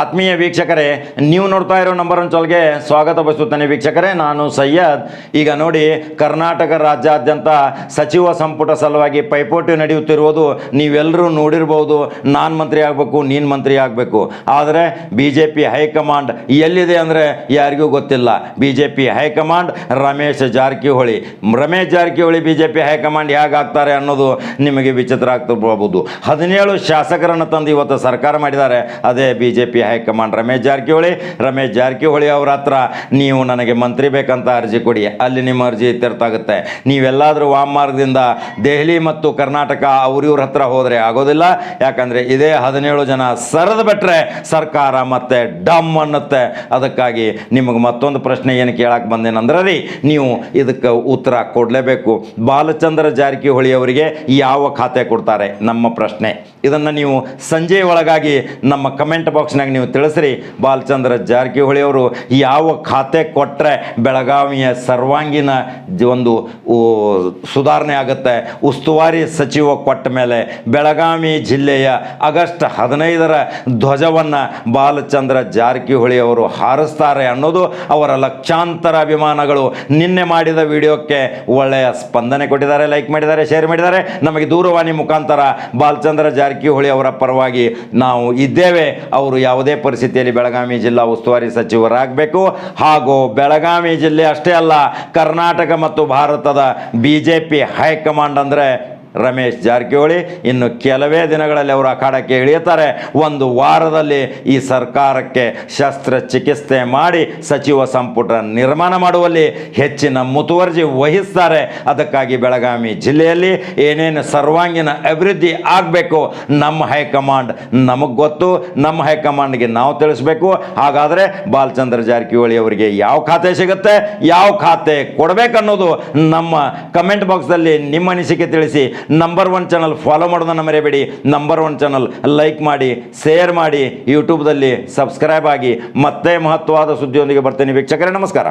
ಆತ್ಮೀಯ ವೀಕ್ಷಕರೇ, ನೀವು ನೋಡ್ತಾ ಇರೋ ನಂಬರ್ ಒನ್ ಚಾಲ್ಗೆ ಸ್ವಾಗತ ಬಯಸುತ್ತೇನೆ ವೀಕ್ಷಕರೇ. ನಾನು ಸಯ್ಯದ್ ಈಗ ನೋಡಿ, ಕರ್ನಾಟಕ ರಾಜ್ಯಾದ್ಯಂತ ಸಚಿವ ಸಂಪುಟ ಸಲುವಾಗಿ ಪೈಪೋಟಿ ನಡೆಯುತ್ತಿರುವುದು ನೀವೆಲ್ಲರೂ ನೋಡಿರ್ಬೋದು. ನಾನು ಮಂತ್ರಿ ಆಗಬೇಕು, ನೀನು ಮಂತ್ರಿ ಆಗಬೇಕು. ಆದರೆ ಬಿ ಜೆ ಪಿ ಹೈಕಮಾಂಡ್ ಎಲ್ಲಿದೆ ಅಂದರೆ ಯಾರಿಗೂ ಗೊತ್ತಿಲ್ಲ. B J P high command Ramesh Jarkiholi. Ramesh Jarkiholi B J P high command ಹೇಗಾಗ್ತಾರೆ ಅನ್ನೋದು ನಿಮಗೆ ವಿಚಿತ್ರ ಆಗ್ತಿರ್ಬೋದು ಹದಿನೇಳು ಶಾಸಕರನ್ನು ತಂದು ಇವತ್ತು ಸರ್ಕಾರ ಮಾಡಿದ್ದಾರೆ. ಅದೇ B J P high command Ramesh Jarkiholi. Ramesh Jarkiholi ಅವ್ರ ಹತ್ರ ನೀವು ನನಗೆ ಮಂತ್ರಿ ಬೇಕಂತ ಅರ್ಜಿ ಕೊಡಿ. ಅಲ್ಲಿ ನಿಮ್ಮ ಅರ್ಜಿ ಇತ್ಯರ್ಥಾಗುತ್ತೆ. ನೀವೆಲ್ಲಾದರೂ ವಾಮಮಾರ್ಗದಿಂದ ದೆಹಲಿ ಮತ್ತು ಕರ್ನಾಟಕ ಅವ್ರಿವ್ರ ಹತ್ರ ಹೋದರೆ ಆಗೋದಿಲ್ಲ. ಯಾಕಂದರೆ ಇದೇ ಹದಿನೇಳು ಜನ ಸರಿದು ಬಿಟ್ಟರೆ ಸರ್ಕಾರ ಮತ್ತೆ ಡಮ್ ಅನ್ನುತ್ತೆ. ಅದಕ್ಕಾಗಿ ನಿಮಗೆ ಮತ್ತೊಂದು ಪ್ರಶ್ನೆ ಏನು ಕೇಳಕ್ಕೆ ಬಂದೇನಂದ್ರೆ ರೀ ನೀವು ಇದಕ್ಕೆ ಉತ್ತರ ಕೊಡಲೇಬೇಕು. ಬಾಲಚಂದ್ರ ಜಾರಕಿಹೊಳಿ ಅವರಿಗೆ ಯಾವ ಖಾತೆ ಕೊಡ್ತಾರೆ? ನಮ್ಮ ಪ್ರಶ್ನೆ. ಇದನ್ನು ನೀವು ಸಂಜೆ ಒಳಗಾಗಿ ನಮ್ಮ ಕಮೆಂಟ್ ಬಾಕ್ಸ್ನಾಗ ನೀವು ತಿಳಿಸ್ರಿ. ಬಾಲಚಂದ್ರ ಜಾರಕಿಹೊಳಿ ಅವರು ಯಾವ ಖಾತೆ ಕೊಟ್ಟರೆ ಬೆಳಗಾವಿಯ ಸರ್ವಾಂಗೀಣ ಒಂದು ಸುಧಾರಣೆ ಆಗುತ್ತೆ? ಉಸ್ತುವಾರಿ ಸಚಿವ ಕೊಟ್ಟ ಮೇಲೆ ಬೆಳಗಾವಿ ಜಿಲ್ಲೆಯ ಆಗಸ್ಟ್ ಹದಿನೈದರ ಧ್ವಜವನ್ನು ಬಾಲಚಂದ್ರ ಜಾರಕಿಹೊಳಿ ಅವರು ಹಾರಿಸ್ತಾರೆ ಅನ್ನೋದು ಅವರ ಲಕ್ಷಾಂತರ ಅಭಿಮಾನಗಳು ನಿನ್ನೆ ಮಾಡಿದ ವಿಡಿಯೋಕ್ಕೆ ಒಳ್ಳೆಯ ಸ್ಪಂದನೆ ಕೊಟ್ಟಿದ್ದಾರೆ, ಲೈಕ್ ಮಾಡಿದ್ದಾರೆ, ಶೇರ್ ಮಾಡಿದ್ದಾರೆ. ನಮಗೆ ದೂರವಾಣಿ ಮುಖಾಂತರ ಬಾಲಚಂದ್ರ ಜಾರಕಿಹೊಳಿ ಅವರ ಪರವಾಗಿ ನಾವು ಇದ್ದೇವೆ. ಅವರು ಯಾವುದೇ ಪರಿಸ್ಥಿತಿಯಲ್ಲಿ ಬೆಳಗಾವಿ ಜಿಲ್ಲಾ ಉಸ್ತುವಾರಿ ಸಚಿವರಾಗಬೇಕು. ಹಾಗೂ ಬೆಳಗಾವಿ ಜಿಲ್ಲೆ ಅಷ್ಟೇ ಅಲ್ಲ, ಕರ್ನಾಟಕ ಮತ್ತು ಭಾರತದ ಬಿ ಜೆ ಪಿ ಹೈಕಮಾಂಡ್ ಅಂದರೆ ರಮೇಶ್ ಜಾರಕಿಹೊಳಿ, ಇನ್ನು ಕೆಲವೇ ದಿನಗಳಲ್ಲಿ ಅವರು ಅಖಾಡಕ್ಕೆ ಇಳಿಯುತ್ತಾರೆ. ಒಂದು ವಾರದಲ್ಲಿ ಈ ಸರ್ಕಾರಕ್ಕೆ ಶಸ್ತ್ರಚಿಕಿತ್ಸೆ ಮಾಡಿ ಸಚಿವ ಸಂಪುಟ ನಿರ್ಮಾಣ ಮಾಡುವಲ್ಲಿ ಹೆಚ್ಚಿನ ಮುತುವರ್ಜಿ ವಹಿಸ್ತಾರೆ. ಅದಕ್ಕಾಗಿ ಬೆಳಗಾವಿ ಜಿಲ್ಲೆಯಲ್ಲಿ ಏನೇನು ಸರ್ವಾಂಗೀಣ ಅಭಿವೃದ್ಧಿ ಆಗಬೇಕು ನಮ್ಮ ಹೈಕಮಾಂಡ್ ನಮಗೆ ಗೊತ್ತು, ನಮ್ಮ ಹೈಕಮಾಂಡ್ಗೆ ನಾವು ತಿಳಿಸ್ಬೇಕು. ಹಾಗಾದರೆ ಬಾಲಚಂದ್ರ ಜಾರಕಿಹೊಳಿ ಅವರಿಗೆ ಯಾವ ಖಾತೆ ಸಿಗುತ್ತೆ, ಯಾವ ಖಾತೆ ಕೊಡಬೇಕನ್ನೋದು ನಮ್ಮ ಕಮೆಂಟ್ ಬಾಕ್ಸ್ದಲ್ಲಿ ನಿಮ್ಮ ಅನಿಸಿಕೆ ತಿಳಿಸಿ ನಂಬರ್ ಒನ್ ಚಾನಲ್ ಫಾಲೋ ಮಾಡೋದನ್ನು ಮರೆಯಬೇಡಿ ನಂಬರ್ ಒನ್ ಚಾನಲ್ ಲೈಕ್ ಮಾಡಿ ಶೇರ್ ಮಾಡಿ ಯೂಟ್ಯೂಬ್ದಲ್ಲಿ ಸಬ್ಸ್ಕ್ರೈಬ್ ಆಗಿ, ಮತ್ತೆ ಮಹತ್ವವಾದ ಸುದ್ದಿಯೊಂದಿಗೆ ಬರ್ತೀನಿ. ವೀಕ್ಷಕರೇ, ನಮಸ್ಕಾರ.